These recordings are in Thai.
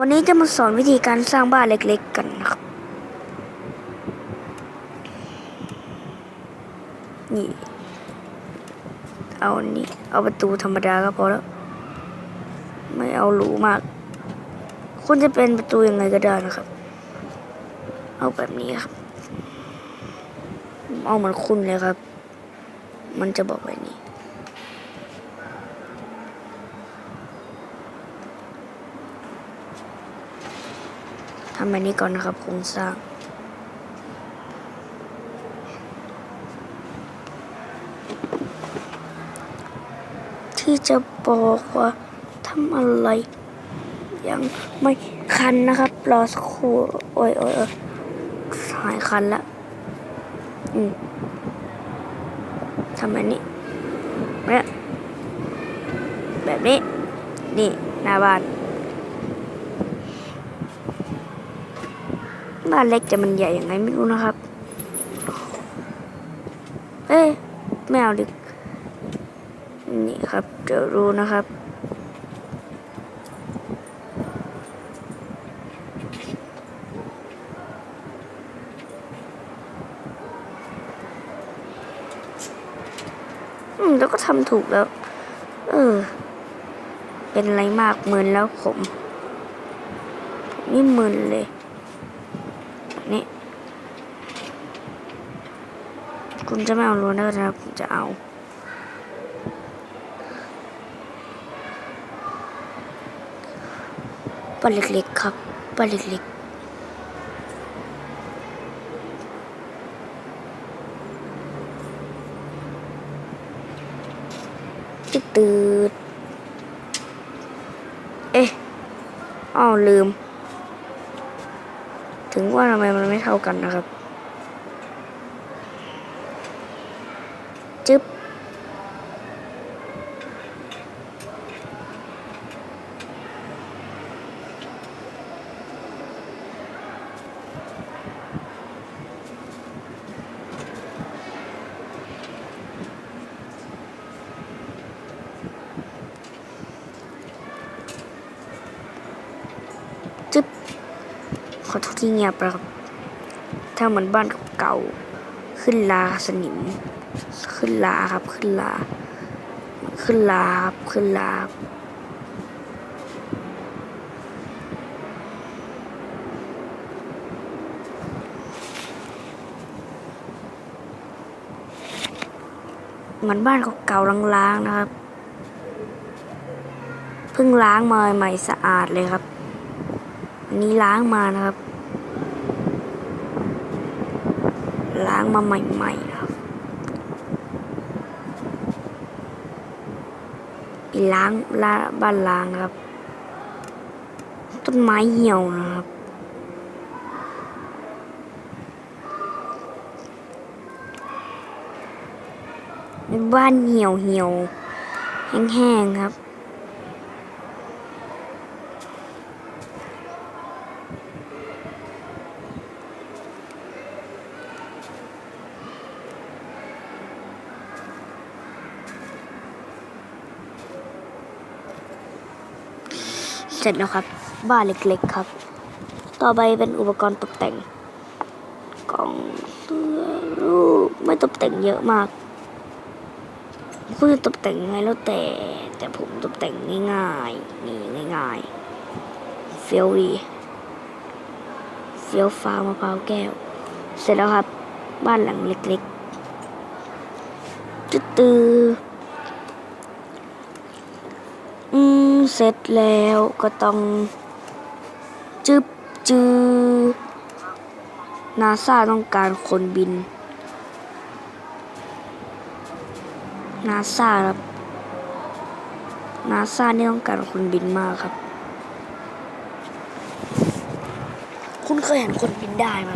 วันนี้จะมาสอนวิธีการสร้างบ้านเล็กๆกันนะครับ นี่ เอาอันนี้เอาประตูธรรมดาก็พอแล้ว ไม่เอาหรูมาก คุณจะเป็นประตูยังไงก็ได้นะครับ เอาแบบนี้ครับ เอาเหมือนคุณเลยครับ มันจะบอกแบบนี้ ทำแบบนี้ก่อนนะครับโครงสร้าง ที่จะบอกว่าทำอะไร ยังไม่คันนะครับ รอสักครู่โอ้ยโอ้ยโอ้ยหายคันละอืมทำแบบนี้เนี่ยแบบนี้ นี่หน้าบ้าน บ้านเล็กแต่มันใหญ่ยังไงไม่รู้นะครับ เอ้ยไม่เอาดินี่ครับเดี๋ยวรู้นะครับอืมแล้วก็ทำถูกแล้ว เออ เป็นไรมากมึนแล้วผมผมนี่มึนเลย นี่คุณจะไม่เอาโรนเนอร์นะครับผมจะเอาบ้านเล็กๆครับบ้านเล็กๆตืดเอ๊ะอ้าวลืม ถึงว่าทำไมมันไม่เท่ากันนะครับ จึ๊บ อโทษที่เงียบไปครับ ถ้าเหมือนบ้านเก่าขึ้นลาสนิม ขึ้นลาครับ ขึ้นลา ขึ้นลาครับขึ้นลาเหมือนบ้านเก่าๆล้างๆนะครับ เพิ่งล้างมาใหม่สะอาดเลยครับ อันนี้ล้างมานะครับ ล้างมาใหม่ๆครับล้างล้าบ้านล้างครับ ต้นไม้เหี่ยวนะครับ บ้านเหี่ยวเหี่ยวแห้งๆครับ เสร็จแล้วครับ บ้านเล็กๆครับ ต่อไปเป็นอุปกรณ์ตกแต่ง กล่องเสื้อรูปไม่ตกแต่งเยอะมากคุณจะตกแต่งยังไงแล้วแต่ แต่ผมตกแต่งง่ายๆนี่ง่ายๆเฟียวดีเฟียวฟ้ามะพร้าวแก้ว เสร็จแล้วครับ บ้านหลังเล็กๆตื้อๆอืม เสร็จแล้วก็ต้องจึบจือนาซาต้องการคนบินนาซาครับนาซานี่ต้องการคนบินมากครับ คุณเคยเห็นคนบินได้ไหม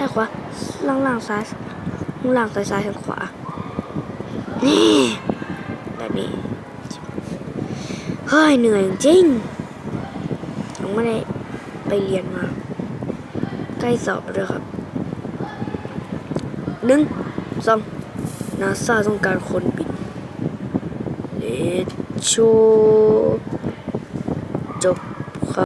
ซ้ายขวาล่างล่างซ้ายข้างล่างซ้ายซ้ายข้างขวา นี่แบบนี้เฮ้ยเหนื่อยจริงผมไม่ได้ไปเรียนมา ใกล้สอบแล้วด้วยครับหนึ่งสองนาซาต้องการคนบินเลโช